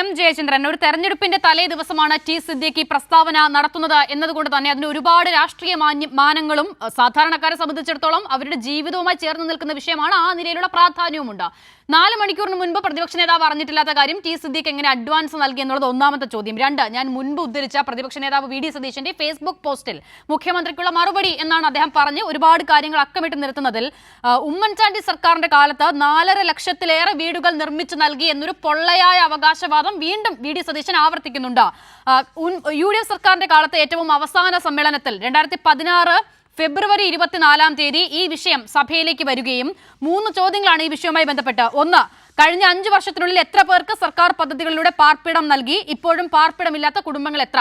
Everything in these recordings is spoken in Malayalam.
എം ജയചന്ദ്രൻ ഒരു തെരഞ്ഞെടുപ്പിന്റെ തലേ ദിവസമാണ് ടി സിദ്ദിഖി പ്രസ്താവന നടത്തുന്നത് എന്നതുകൊണ്ട് തന്നെ അതിന് ഒരുപാട് രാഷ്ട്രീയ മാനങ്ങളും സാധാരണക്കാരെ സംബന്ധിച്ചിടത്തോളം അവരുടെ ജീവിതവുമായി ചേർന്ന് നിൽക്കുന്ന വിഷയമാണ് ആ നിലയിലുള്ള പ്രാധാന്യവുമുണ്ട്. നാല് മണിക്കൂറിന് മുൻപ് പ്രതിപക്ഷ നേതാവ് അറിഞ്ഞിട്ടില്ലാത്ത കാര്യം ടി സിദ്ദീഖ് എങ്ങനെ അഡ്വാൻസ് നൽകി എന്നുള്ളത് ഒന്നാമത്തെ ചോദ്യം. രണ്ട് ഞാൻ മുൻപ് ഉദ്ധരിച്ച പ്രതിപക്ഷ നേതാവ് വി ഡി സതീശന്റെ ഫേസ്ബുക്ക് പോസ്റ്റിൽ മുഖ്യമന്ത്രിക്കുള്ള മറുപടി എന്നാണ് അദ്ദേഹം പറഞ്ഞ് ഒരുപാട് കാര്യങ്ങൾ അക്കമിട്ട് നിർത്തുന്നതിൽ ഉമ്മൻചാണ്ടി സർക്കാരിന്റെ കാലത്ത് നാലര ലക്ഷത്തിലേറെ വീടുകൾ നിർമ്മിച്ചു നൽകി എന്നൊരു പൊള്ളയായ അവകാശവാദം വീണ്ടും വി ഡി സതീശൻ ആവർത്തിക്കുന്നുണ്ട്. യു ഡി എഫ് സർക്കാരിന്റെ കാലത്ത് ഏറ്റവും അവസാന സമ്മേളനത്തിൽ രണ്ടായിരത്തി പതിനാറ് ഫെബ്രുവരി ഇരുപത്തിനാലാം തീയതി ഈ വിഷയം സഭയിലേക്ക് വരികയും മൂന്ന് ചോദ്യങ്ങളാണ് ഈ വിഷയവുമായി ബന്ധപ്പെട്ട്. ഒന്ന് കഴിഞ്ഞ അഞ്ചു വർഷത്തിനുള്ളിൽ എത്ര പേർക്ക് സർക്കാർ പദ്ധതികളിലൂടെ പാർപ്പിടം നൽകി? ഇപ്പോഴും പാർപ്പിടമില്ലാത്ത കുടുംബങ്ങൾ എത്ര?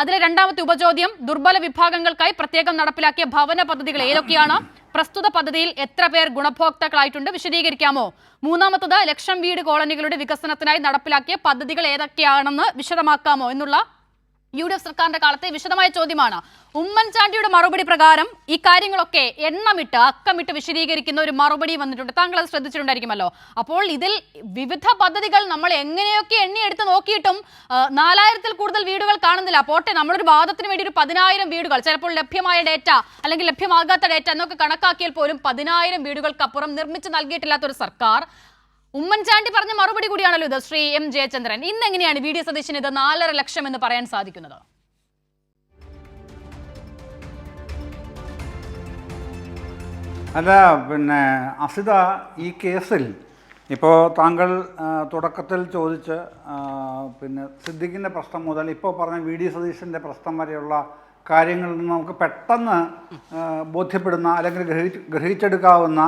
അതിലെ രണ്ടാമത്തെ ഉപചോദ്യം ദുർബല വിഭാഗങ്ങൾക്കായി പ്രത്യേകം നടപ്പിലാക്കിയ ഭവന പദ്ധതികൾ ഏതൊക്കെയാണ്? പ്രസ്തുത പദ്ധതിയിൽ എത്ര പേർ ഗുണഭോക്താക്കളായിട്ടുണ്ട്? വിശദീകരിക്കാമോ? മൂന്നാമത്തത് ലക്ഷം വീട് കോളനികളുടെ വികസനത്തിനായി നടപ്പിലാക്കിയ പദ്ധതികൾ ഏതൊക്കെയാണെന്ന് വിശദമാക്കാമോ? എന്നുള്ള യു ഡി എഫ് സർക്കാരിന്റെ കാലത്തെ വിശദമായ ചോദ്യമാണ്. ഉമ്മൻചാണ്ടിയുടെ മറുപടി പ്രകാരം ഈ കാര്യങ്ങളൊക്കെ എണ്ണമിട്ട് അക്കമിട്ട് വിശദീകരിക്കുന്ന ഒരു മറുപടി വന്നിട്ടുണ്ട്. താങ്കൾ അത് ശ്രദ്ധിച്ചിട്ടുണ്ടായിരിക്കുമല്ലോ. അപ്പോൾ ഇതിൽ വിവിധ പദ്ധതികൾ നമ്മൾ എങ്ങനെയൊക്കെ എണ്ണിയെടുത്ത് നോക്കിയിട്ടും നാലായിരത്തിൽ കൂടുതൽ വീടുകൾ കാണുന്നില്ല. പോട്ടെ നമ്മളൊരു വാദത്തിന് വേണ്ടി ഒരു പതിനായിരം വീടുകൾ ചിലപ്പോൾ ലഭ്യമായ ഡേറ്റ അല്ലെങ്കിൽ ലഭ്യമാകാത്ത ഡേറ്റ എന്നൊക്കെ കണക്കാക്കിയാൽ പോലും പതിനായിരം വീടുകൾക്കപ്പുറം നിർമ്മിച്ച് നൽകിയിട്ടില്ലാത്ത ഒരു സർക്കാർ ഉമ്മൻചാണ്ടി പറഞ്ഞ മറുപടി കൂടിയാണല്ലോ ഇത് ശ്രീ എം ജയചന്ദ്രൻ. ഇന്ന് എങ്ങനെയാണ് വി ഡി സതീശന് ഇത് നാലര ലക്ഷം എന്ന് പറയാൻ സാധിക്കുന്നത്? അല്ല പിന്നെ അസിത ഈ കേസിൽ ഇപ്പോൾ താങ്കൾ തുടക്കത്തിൽ ചോദിച്ച് പിന്നെ സിദ്ദിഖിന്റെ പ്രശ്നം മുതൽ ഇപ്പോൾ പറഞ്ഞ വി ഡി സതീശന്റെ പ്രശ്നം വരെയുള്ള കാര്യങ്ങളിൽ നിന്ന് നമുക്ക് പെട്ടെന്ന് ബോധ്യപ്പെടുന്ന അല്ലെങ്കിൽ ഗ്രഹി ഗ്രഹിച്ചെടുക്കാവുന്ന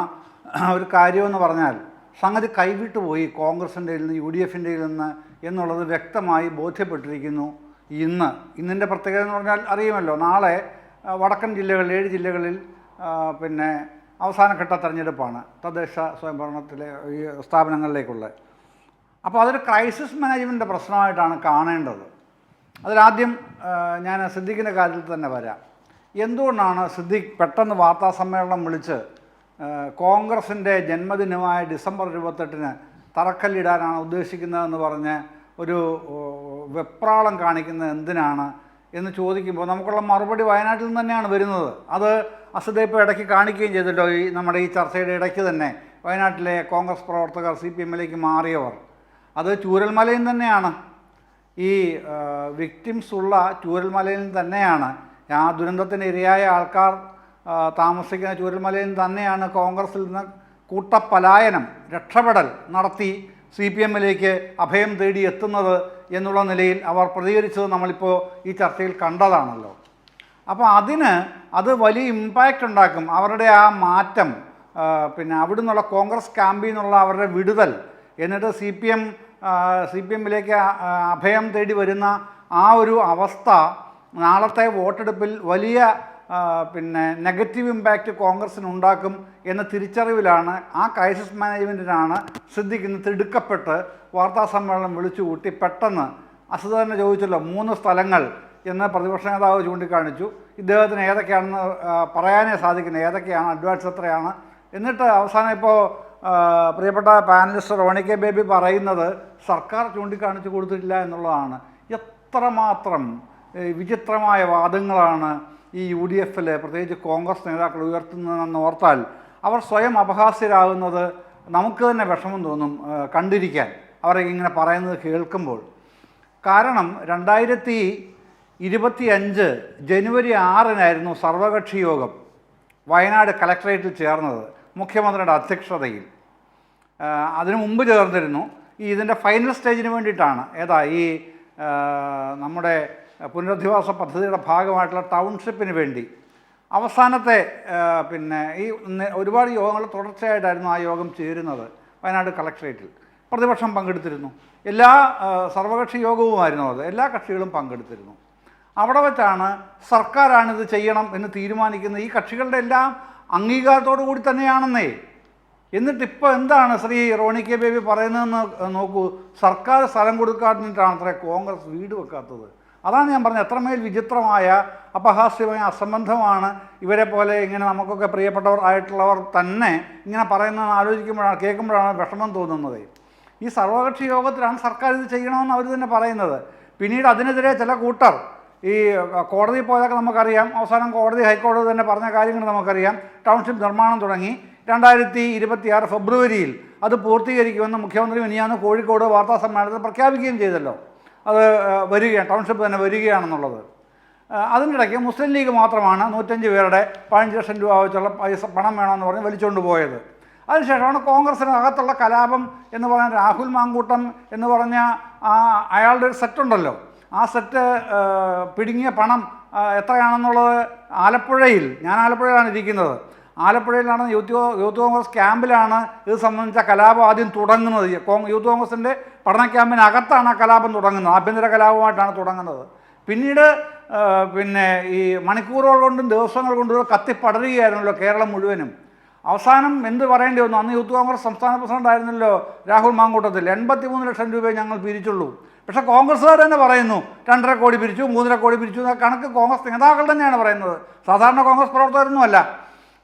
ഒരു കാര്യമെന്ന് പറഞ്ഞാൽ സംഗതി കൈവിട്ടു പോയി കോൺഗ്രസിന്റെ നിന്ന് യു ഡി എഫിന്റെ നിന്ന് എന്നുള്ളത് വ്യക്തമായി ബോധ്യപ്പെട്ടിരിക്കുന്നു ഇന്ന്. ഇന്നിന്റെ പ്രത്യേകത എന്ന് പറഞ്ഞാൽ അറിയുമല്ലോ നാളെ വടക്കൻ ജില്ലകളിൽ ഏഴ് ജില്ലകളിൽ പിന്നെ അവസാനഘട്ട തെരഞ്ഞെടുപ്പാണ് തദ്ദേശ സ്വയംഭരണത്തിലെ ഈ സ്ഥാപനങ്ങളിലേക്കുള്ള. അപ്പോൾ അതൊരു ക്രൈസിസ് മാനേജ്മെന്റ് പ്രശ്നമായിട്ടാണ് കാണേണ്ടത്. അതിലാദ്യം ഞാൻ സിദ്ദിഖിന്റെ കാര്യത്തിൽ തന്നെ വരാം. എന്തുകൊണ്ടാണ് സിദ്ദിഖ് പെട്ടെന്ന് വാർത്താ സമ്മേളനം വിളിച്ച് കോൺഗ്രസിന്റെ ജന്മദിനമായ ഡിസംബർ ഇരുപത്തെട്ടിന് തറക്കല്ലിടാനാണ് ഉദ്ദേശിക്കുന്നതെന്ന് പറഞ്ഞ് ഒരു വെപ്രാളം കാണിക്കുന്നത് എന്തിനാണ് എന്ന് ചോദിക്കുമ്പോൾ നമുക്കുള്ള മറുപടി വയനാട്ടിൽ നിന്ന് തന്നെയാണ് വരുന്നത്. അത് അസിത ഇപ്പോൾ ഇടയ്ക്ക് കാണിക്കുകയും ചെയ്തല്ലോ ഈ നമ്മുടെ ഈ ചർച്ചയുടെ ഇടയ്ക്ക് തന്നെ വയനാട്ടിലെ കോൺഗ്രസ് പ്രവർത്തകർ സി പി എമ്മിലേക്ക് മാറിയവർ. അത് ചൂരൽമലയിൽ തന്നെയാണ്. ഈ വിക്ടിംസ് ഉള്ള ചൂരൽമലയിൽ തന്നെയാണ്. ആ ദുരന്തത്തിന് ഇരയായ ആൾക്കാർ താമസിക്കുന്ന ചൂരൽമലയിൽ തന്നെയാണ് കോൺഗ്രസിൽ നിന്ന് കൂട്ടപ്പലായനം രക്ഷപ്പെടൽ നടത്തി സി പി എമ്മിലേക്ക് അഭയം തേടി എത്തുന്നത് എന്നുള്ള നിലയിൽ അവർ പ്രതികരിച്ചത് നമ്മളിപ്പോൾ ഈ ചർച്ചയിൽ കണ്ടതാണല്ലോ. അപ്പോൾ അതിന് അത് വലിയ ഇമ്പാക്റ്റ് ഉണ്ടാക്കും. അവരുടെ ആ മാറ്റം പിന്നെ അവിടെ നിന്നുള്ള കോൺഗ്രസ് ക്യാമ്പിൽ നിന്നുള്ള അവരുടെ വിടുതൽ എന്നിട്ട് C P M C P എമ്മിലേക്ക് അഭയം തേടി വരുന്ന ആ ഒരു അവസ്ഥ നാളത്തെ വോട്ടെടുപ്പിൽ വലിയ പിന്നെ നെഗറ്റീവ് ഇമ്പാക്റ്റ് കോൺഗ്രസിന് ഉണ്ടാക്കും എന്ന തിരിച്ചറിവിലാണ് ആ ക്രൈസിസ് മാനേജ്മെന്റിനാണ് സിദ്ദിഖ് തിടുക്കപ്പെട്ട് വാർത്താസമ്മേളനം വിളിച്ചു കൂട്ടി പെട്ടെന്ന് തന്നെ ചോദിച്ചല്ലോ മൂന്ന് സ്ഥലങ്ങൾ എന്ന് പ്രതിപക്ഷ നേതാവ് ചൂണ്ടിക്കാണിച്ചു. ഇദ്ദേഹത്തിന് ഏതൊക്കെയാണെന്ന് പറയാനേ സാധിക്കുന്നത് ഏതൊക്കെയാണ് അഡ്വാൻസ് എത്രയാണ്? എന്നിട്ട് അവസാനം ഇപ്പോൾ പ്രിയപ്പെട്ട പാനലിസ്റ്റ് റോണി കെ ബേബി പറയുന്നത് സർക്കാർ ചൂണ്ടിക്കാണിച്ചു കൊടുത്തിട്ടില്ല എന്നുള്ളതാണ്. എത്രമാത്രം വിചിത്രമായ വാദങ്ങളാണ് ഈ യു ഡി എഫിൽ പ്രത്യേകിച്ച് കോൺഗ്രസ് നേതാക്കൾ ഉയർത്തുന്നതെന്ന് ഓർത്താൽ അവർ സ്വയം അപഹാസ്യരാകുന്നത് നമുക്ക് തന്നെ വിഷമം തോന്നും കണ്ടിരിക്കാൻ. അവരെ ഇങ്ങനെ പറയുന്നത് കേൾക്കുമ്പോൾ. കാരണം രണ്ടായിരത്തി ഇരുപത്തി അഞ്ച് ജനുവരി ആറിനായിരുന്നു സർവകക്ഷി യോഗം വയനാട് കലക്ടറേറ്റിൽ ചേർന്നത് മുഖ്യമന്ത്രിയുടെ അധ്യക്ഷതയിൽ. അതിനു മുമ്പ് ചേർന്നിരുന്നു. ഈ ഇതിന്റെ ഫൈനൽ സ്റ്റേജിന് വേണ്ടിയിട്ടാണ്. ഏതാ ഈ നമ്മുടെ പുനരധിവാസ പദ്ധതിയുടെ ഭാഗമായിട്ടുള്ള ടൗൺഷിപ്പിന് വേണ്ടി. അവസാനത്തെ പിന്നെ ഈ ഒരുപാട് യോഗങ്ങൾ തുടർച്ചയായിട്ടായിരുന്നു ആ യോഗം ചേരുന്നത് വയനാട് കളക്ട്രേറ്റിൽ. പ്രതിപക്ഷം പങ്കെടുത്തിരുന്നു. എല്ലാ സർവകക്ഷി യോഗവുമായിരുന്നു അത്. എല്ലാ കക്ഷികളും പങ്കെടുത്തിരുന്നു. അവിടെ വെച്ചാണ് സർക്കാരാണിത് ചെയ്യണം എന്ന് തീരുമാനിക്കുന്ന ഈ കക്ഷികളുടെ എല്ലാം അംഗീകാരത്തോടു കൂടി തന്നെയാണെന്നേ. എന്നിട്ട് ഇപ്പോൾ എന്താണ് ശ്രീ റോണി കെ ബേബി പറയുന്നതെന്ന് നോക്കൂ. സർക്കാർ സ്ഥലം കൊടുക്കാതിട്ടാണ് അത്ര കോൺഗ്രസ് വീട് വെക്കാത്തത്. അതാണ് ഞാൻ പറഞ്ഞത്. എത്രമേൽ വിചിത്രമായ അപഹാസ്യമായ അസംബന്ധമാണ് ഇവരെ പോലെ ഇങ്ങനെ നമുക്കൊക്കെ പ്രിയപ്പെട്ടവർ ആയിട്ടുള്ളവർ തന്നെ ഇങ്ങനെ പറയുന്നതെന്ന് ആലോചിക്കുമ്പോഴാണ് കേൾക്കുമ്പോഴാണ് വിഷമം തോന്നുന്നത്. ഈ സർവകക്ഷി യോഗത്തിലാണ് സർക്കാർ ഇത് ചെയ്യണമെന്ന് അവർ തന്നെ പറയുന്നത്. പിന്നീട് അതിനെതിരെ ചില കൂട്ടർ ഈ കോടതി പോയതൊക്കെ നമുക്കറിയാം. അവസാനം കോടതി ഹൈക്കോടതി തന്നെ പറഞ്ഞ കാര്യങ്ങൾ നമുക്കറിയാം. ടൗൺഷിപ്പ് നിർമ്മാണം തുടങ്ങി. രണ്ടായിരത്തി ഇരുപത്തിയാറ് ഫെബ്രുവരിയിൽ അത് പൂർത്തീകരിക്കുമെന്ന് മുഖ്യമന്ത്രി മിനിയാന്ന് കോഴിക്കോട് വാർത്താ സമ്മേളനത്തിൽ പ്രഖ്യാപിക്കുകയും ചെയ്തല്ലോ. അത് വരികയാണ് ടൗൺഷിപ്പ് തന്നെ വരികയാണെന്നുള്ളത്. അതിനിടയ്ക്ക് മുസ്ലിം ലീഗ് മാത്രമാണ് നൂറ്റഞ്ച് പേരുടെ പതിനഞ്ച് ലക്ഷം രൂപ വെച്ചുള്ള പൈസ പണം വേണമെന്ന് പറഞ്ഞ് വലിച്ചുകൊണ്ട് പോയത്. അതിനുശേഷമാണ് കോൺഗ്രസിനകത്തുള്ള കലാപം എന്ന് പറഞ്ഞ രാഹുൽ മാങ്കൂട്ടം എന്ന് പറഞ്ഞ ആ അയാളുടെ ഒരു സെറ്റുണ്ടല്ലോ. ആ സെറ്റ് പിടുങ്ങിയ പണം എത്രയാണെന്നുള്ളത് ആലപ്പുഴയിൽ ഞാൻ ആലപ്പുഴയിലാണ് ഇരിക്കുന്നത്. ആലപ്പുഴയിലാണ് യൂത്ത് യൂത്ത് കോൺഗ്രസ് ക്യാമ്പിലാണ് ഇത് സംബന്ധിച്ച കലാപം ആദ്യം തുടങ്ങുന്നത്. യൂത്ത് കോൺഗ്രസിന്റെ പഠന ക്യാമ്പിനകത്താണ് ആ കലാപം തുടങ്ങുന്നത്. ആഭ്യന്തര കലാപമായിട്ടാണ് തുടങ്ങുന്നത്. പിന്നീട് പിന്നെ ഈ മണിക്കൂറുകൾ കൊണ്ടും ദിവസങ്ങൾ കൊണ്ടും കത്തിപ്പടരുകയായിരുന്നല്ലോ കേരളം മുഴുവനും. അവസാനം എന്ത് പറയേണ്ടി വന്നു? അന്ന് യൂത്ത് കോൺഗ്രസ് സംസ്ഥാന പ്രസിഡന്റ് ആയിരുന്നല്ലോ രാഹുൽ മാങ്കൂട്ടത്തിൽ. എൺപത്തി മൂന്ന് ലക്ഷം രൂപയെ ഞങ്ങൾ പിരിച്ചുള്ളൂ. പക്ഷേ കോൺഗ്രസ്സുകാർ തന്നെ പറയുന്നു രണ്ടര കോടി പിരിച്ചു മൂന്നര കോടി പിരിച്ചു എന്ന കണക്ക് കോൺഗ്രസ് നേതാക്കൾ തന്നെയാണ് പറയുന്നത്. സാധാരണ കോൺഗ്രസ് പ്രവർത്തകരൊന്നുമല്ല.